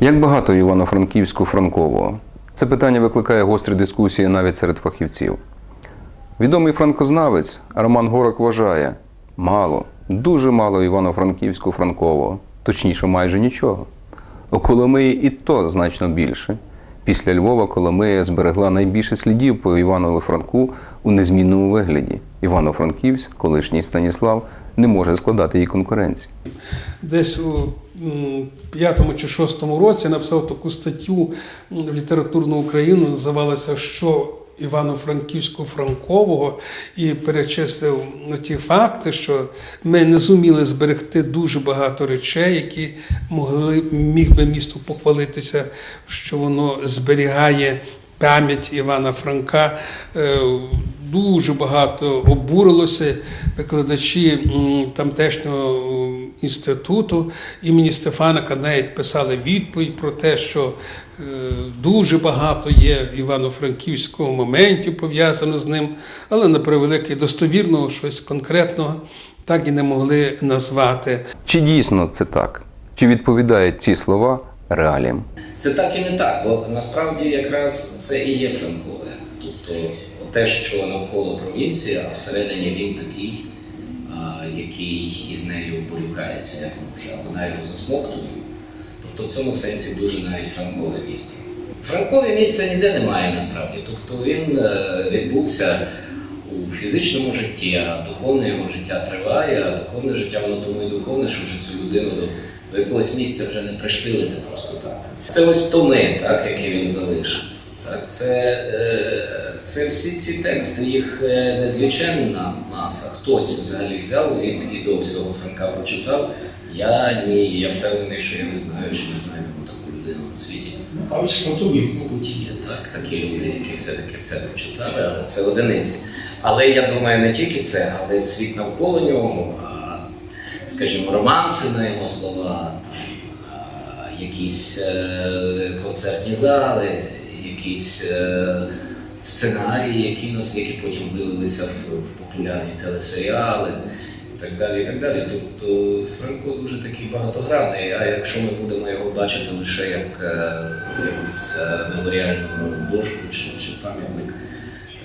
Як багато Івано-Франківську Франкового? Це питання викликає гострі дискусії навіть серед фахівців. Відомий франкознавець Роман Горок вважає: мало, дуже мало Івано-Франківську Франкового, точніше, майже нічого. У Коломиї і то значно більше. Після Львова Коломия зберегла найбільше слідів по Іванову Франку у незмінному вигляді. Івано-Франківськ, колишній Станіслав, не може складати їй конкуренції. Десь у п'ятому чи шостому році написав таку статтю в літературну Україну, називалася Що Івано-Франківського Франкового і перечислив ну, ті факти, що ми не зуміли зберегти дуже багато речей, які могли міг би місто похвалитися, що воно зберігає пам'ять Івана Франка. Дуже багато обурилося викладачі тамтешнього інституту імені Стефана навіть писали відповідь про те, що е, дуже багато є івано-франківського моментів пов'язано з ним, але на превеликий достовірного щось конкретного так і не могли назвати. Чи дійсно це так? Чи відповідають ці слова реаліям? Це так і не так, бо насправді якраз це і є Франкове. Тобто те, що навколо провінції, а всередині він такий, який із нею борюкається, як може, або навіть його засмоктує. Тобто в цьому сенсі дуже навіть Франкове місто. Франкове місця ніде немає насправді. Тобто він е, відбувся у фізичному житті, а духовне його життя триває, а духовне життя воно тому і духовне, що вже цю людину до, якогось місця вже не пришпилити просто так. Це ось томи, так, які він залишив. Так, це, е, це всі ці тексти, їх е, незліченна маса. Хтось взагалі взяв звідти і до всього Франка прочитав. Я ні, я впевнений, що я не знаю, чи не знайдемо таку людину на світі. Мабуть, снотові. Мабуть, є так, такі люди, які все-таки все прочитали, але це одиниці. Але я думаю, не тільки це, але світ навколо нього, скажімо, романси на його слова, якісь е, концертні зали, якісь е, сценарії, які, нас, які потім вилилися в, популярні телесеріали. І так далі, і так далі. Тобто Франко дуже такий багатогранний, а якщо ми будемо його бачити лише як е, якусь е, меморіальну дошку чи, чи пам'ятник,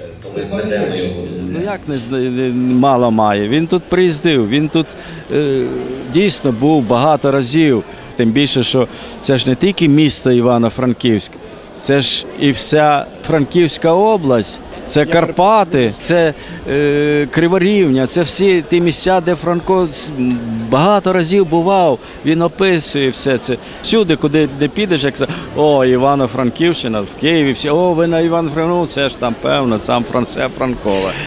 е, то його Ну як не- мало має? Він тут приїздив, він тут е, дійсно був багато разів. Тим більше, що це ж не тільки місто Івано-Франківськ, це ж і вся Франківська область, це Карпати, це е, Криворівня, це всі ті місця, де Франко багато разів бував. Він описує все це. Всюди, куди де підеш, як це, о, Івано-Франківщина, в Києві, всі, о, ви на Івано-Франку, це ж там певно, сам Франце Франкове.